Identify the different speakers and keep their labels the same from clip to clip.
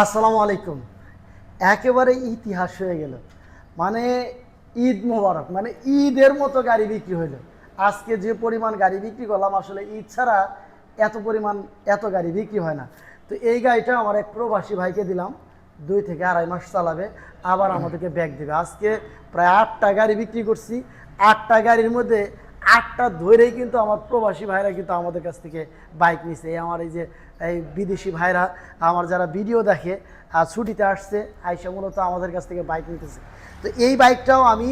Speaker 1: আসসালামু আলাইকুম। একেবারে ইতিহাস হয়ে গেল। মানে ঈদ মোবারক মানে ঈদের মতো গাড়ি বিক্রি হইল। আজকে যে পরিমাণ গাড়ি বিক্রি করলাম, আসলে ঈদ ছাড়া এত পরিমাণ এত গাড়ি বিক্রি হয় না। তো এই গাড়িটা আমার এক প্রবাসী ভাইকে দিলাম, দুই থেকে আড়াই মাস চালাবে, আবার আমাদেরকে ব্যাগ দেবে। আজকে প্রায় আটটা গাড়ি বিক্রি করছি। আটটা গাড়ির মধ্যে আটটা ধরেই কিন্তু আমার প্রবাসী ভাইরা কিন্তু আমাদের কাছ থেকে বাইক নিছে। এই আমার এই যে, এই বিদেশি ভাইরা, আমার যারা ভিডিও দেখে ছুটিতে আসছে, আইসা মূলত আমাদের কাছ থেকে বাইক নিতেছে। তো এই বাইকটাও আমি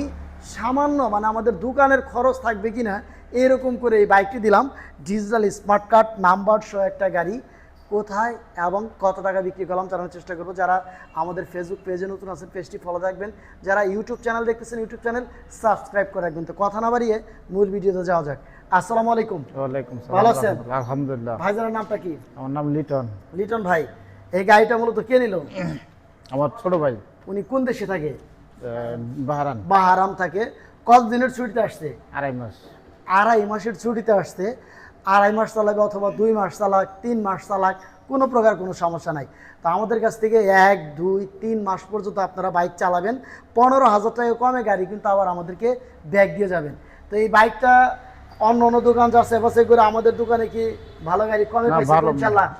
Speaker 1: সামান্য মানে আমাদের দোকানের খরচ থাকবে কি না এরকম করে এই বাইকটি দিলাম। ডিজিটাল স্মার্ট কার্ড নাম্বার সহ একটা গাড়ি কোথায় এবং কত টাকা বিক্রি করলাম জানানোর চেষ্টা করব। যারা আমাদের ফেসবুক পেজে নতুন আছেন পেজটি ফলো রাখবেন যারা ইউটিউব চ্যানেল দেখতেছেন ইউটিউব চ্যানেল সাবস্ক্রাইব করে রাখবেন। তো কথা না বাড়িয়ে মূল ভিডিওতে যাওয়া যাক। আসসালামু আলাইকুম।
Speaker 2: ওয়ালাইকুম
Speaker 1: ভালো আছেন?
Speaker 2: রাহমাতুল্লাহ। ভাই
Speaker 1: ভাইজানের নামটা কি?
Speaker 2: আমার নাম লিটন।
Speaker 1: লিটন ভাই এই গাড়িটা মূলত কে নিল?
Speaker 2: আমার ছোট ভাই।
Speaker 1: উনি কোন দেশে থাকে?
Speaker 2: বাহারান
Speaker 1: বাহারাম থাকে। কত দিনের ছুটিতে আসছে?
Speaker 2: আড়াই মাস।
Speaker 1: আড়াই মাসের ছুটিতে আসতে আড়াই মাস চালাবে অথবা দুই মাস চালাক তিন মাস চালাক। কোনো প্রকার কোনো সমস্যা নাই। তো আমাদের কাছ থেকে এক দুই তিন মাস পর্যন্ত আপনারা বাইক চালাবেন। পনেরো হাজার টাকা কমে গাড়ি কিন্তু আবার আমাদেরকে ব্যাগ দিয়ে যাবেন। তো এই বাইকটা অন্য অন্য দোকান যাচ্ছে বাসে করে আমাদের দোকানে কি ভালো গাড়ি কমে পাইছে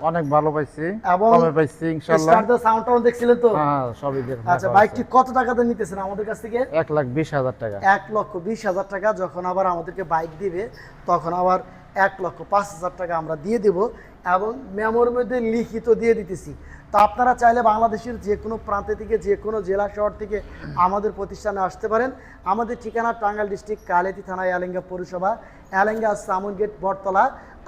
Speaker 2: অনেক ভালো পাইছি।
Speaker 1: এবং
Speaker 2: কমে পাইছি ইনশাল্লাহ
Speaker 1: সাউন্ড টাউন দেখছিলেন তো?
Speaker 2: হ্যাঁ সবই দেখ-
Speaker 1: আচ্ছা বাইকটি কত টাকাতে নিতেছেন আমাদের কাছ থেকে?
Speaker 2: হয়েছে। এক লাখ বিশ হাজার টাকা।
Speaker 1: এক লক্ষ বিশ হাজার টাকা যখন আবার আমাদেরকে বাইক দিবে তখন আবার এক লক্ষ পাঁচ হাজার টাকা আমরা দিয়ে দেব এবং মেমোর মধ্যে লিখিত দিয়ে দিতেছি। তো আপনারা চাইলে বাংলাদেশের যে কোনো প্রান্ত থেকে, যে কোনো জেলা শহর থেকে আমাদের প্রতিষ্ঠানে আসতে পারেন। আমাদের ঠিকানা টাঙ্গাইল ডিস্ট্রিক্ট কালেতি থানা এলেঙ্গা পৌরসভা, এলেঙ্গা সামুন গেট বটতলা।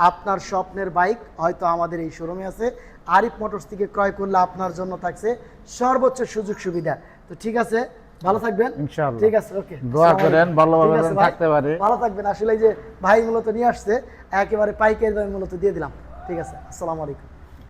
Speaker 1: আপনার স্বপ্নের বাইক হয়তো আমাদের এই শোরুমে আছে। আরিফ মোটরস থেকে ক্রয় করলে আপনার জন্য থাকছে সর্বোচ্চ সুযোগ সুবিধা। তো ঠিক আছে ভালো থাকবেন
Speaker 2: ইনশাআল্লাহ।
Speaker 1: ঠিক আছে ওকে
Speaker 2: দোয়া করেন, ভালোভাবে। থাকতে পারি।
Speaker 1: ভালো থাকবেন আসলে যে ভাই মূলত নিয়ে আসছে একেবারে পাইকারি দামে মূলত দিয়ে দিলাম ঠিক আছে আসসালামু আলাইকুম